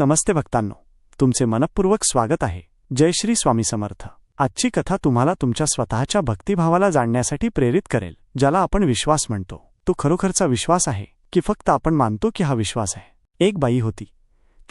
नमस्ते भक्तांनो तुमचे मनपूर्वक स्वागत आहे. जय श्री स्वामी समर्थ. आजची कथा तुम्हाला तुमच्या स्वतःच्या भक्तिभावाला जाणण्यासाठी प्रेरित करेल ज्याला आपण विश्वास म्हणतो. तो खरोखरचा विश्वास आहे की फक्त आपण मानतो की हा विश्वास आहे. एक बाई होती.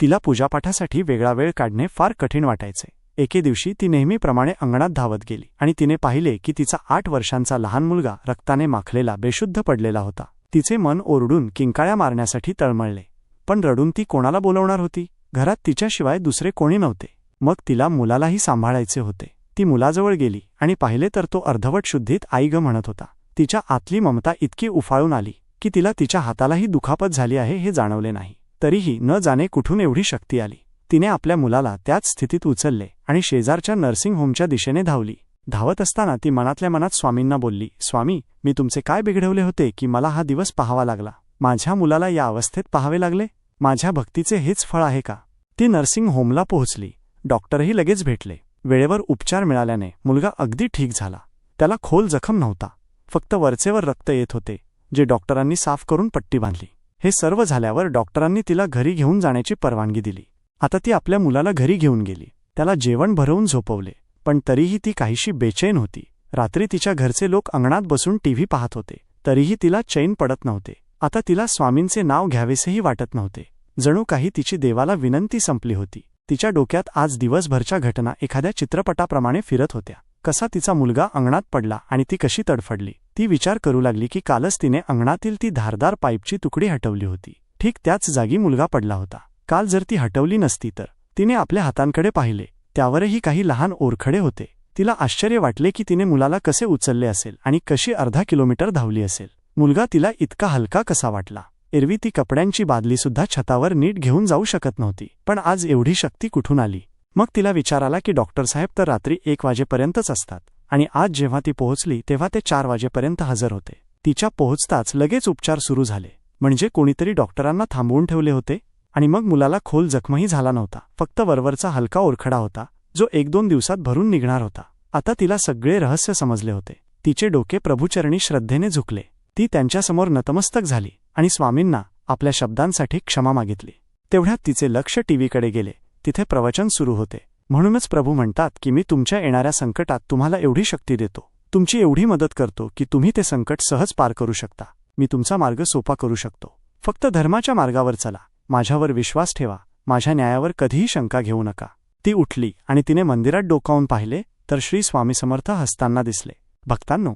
तिला पूजापाठासाठी वेगळा वेळ काढणे फार कठीण वाटायचे. एके दिवशी ती नेहमीप्रमाणे अंगणात धावत गेली आणि तिने पाहिले की तिचा आठ वर्षांचा लहान मुलगा रक्ताने माखलेला बेशुद्ध पडलेला होता. तिचे मन ओरडून किंकाळ्या मारण्यासाठी तळमळले. पण रडून ती कोणाला बोलवणार होती? घरात तिच्याशिवाय दुसरे कोणी नव्हते. मग तिला मुलालाही सांभाळायचे होते. ती मुलाजवळ गेली आणि पाहिले तर तो अर्धवट शुद्धीत आई ग म्हणत होता. तिच्या आतली ममता इतकी उफाळून आली की तिला तिच्या हातालाही दुखापत झाली आहे हे जाणवले नाही. तरीही न जाणे कुठून एवढी शक्ती आली. तिने आपल्या मुलाला त्याच स्थितीत उचलले आणि शेजारच्या नर्सिंग होमच्या दिशेने धावली. धावत असताना ती मनातल्या मनात स्वामींना बोलली स्वामी मी तुमचे काय बिघडवले होते की मला हा दिवस पाहावा लागला? माझ्या मुलाला या अवस्थेत पाहावे लागले? माझ्या भक्तीचे हेच फळ आहे का? ती नर्सिंग होमला पोहोचली. डॉक्टरही लगेच भेटले. वेळेवर उपचार मिळाल्याने मुलगा अगदी ठीक झाला. त्याला खोल जखम नव्हता. फक्त वरचेवर रक्त येत होते जे डॉक्टरांनी साफ करून पट्टी बांधली. हे सर्व झाल्यावर डॉक्टरांनी तिला घरी घेऊन जाण्याची परवानगी दिली. आता ती आपल्या मुलाला घरी घेऊन गेली. त्याला जेवण भरवून झोपवले पण तरीही ती काहीशी बेचैन होती. रात्री तिच्या घरचे लोक अंगणात बसून टीव्ही पाहत होते. तरीही तिला चैन पडत नव्हते. आता तिला स्वामींचे नाव घ्यावेसेही वाटत नव्हते. जणू काही तिची देवाला विनंती संपली होती. तिच्या डोक्यात आज दिवसभरच्या घटना एखाद्या चित्रपटाप्रमाणे फिरत होत्या. कसा तिचा मुलगा अंगणात पडला आणि ती कशी तडफडली ती विचार करू लागली की कालच तिने अंगणातील ती धारदार पाईपची तुकडी हटवली होती. ठीक त्याच जागी मुलगा पडला होता. काल जर ती हटवली नसती तर? तिने आपल्या हातांकडे पाहिले. त्यावरही काही लहान ओरखडे होते. तिला आश्चर्य वाटले की तिने मुलाला कसे उचलले असेल आणि कशी अर्धा किलोमीटर धावली असेल. मुलगा तिला इतका हलका कसा वाटला. एरवी ती कपड्यांची बादलीसुद्धा छतावर नीट घेऊन जाऊ शकत नव्हती पण आज एवढी शक्ती कुठून आली? मग तिला विचार आला की डॉक्टर साहेब तर रात्री एक वाजेपर्यंतच असतात आणि आज जेव्हा ती पोहोचली तेव्हा ते चार वाजेपर्यंत हजर होते. तिच्या पोहोचताच लगेच उपचार सुरू झाले. म्हणजे कोणीतरी डॉक्टरांना थांबवून ठेवले होते आणि मग मुलाला खोल जखमही झाला नव्हता फक्त वरवरचा हलका ओरखडा होता जो एक दोन दिवसात भरून निघणार होता. आता तिला सगळे रहस्य समजले होते. तिचे डोके प्रभुचरणी श्रद्धेने झुकले. ती त्यांच्यासमोर नतमस्तक झाली आणि स्वामींना आपल्या शब्दांसाठी क्षमा मागितली. तेवढ्यात तिचे लक्ष टीव्हीकडे गेले. तिथे प्रवचन सुरू होते. म्हणूनच प्रभू म्हणतात की मी तुमच्या येणाऱ्या संकटात तुम्हाला एवढी शक्ती देतो. तुमची एवढी मदत करतो की तुम्ही ते संकट सहज पार करू शकता. मी तुमचा मार्ग सोपा करू शकतो. फक्त धर्माच्या मार्गावर चला. माझ्यावर विश्वास ठेवा. माझ्या न्यायावर कधीही शंका घेऊ नका. ती उठली आणि तिने मंदिरात डोकावून पाहिले तर श्री स्वामी समर्थ हसताना दिसले. भक्तांनो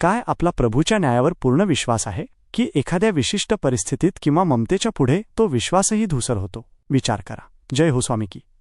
काय आपला प्रभूच्या न्यायावर पूर्ण विश्वास आहे की एखाद्या विशिष्ट परिस्थितीत किंवा ममतेच्या पुढे तो विश्वासही धुसर होतो? विचार करा. जय हो स्वामी की.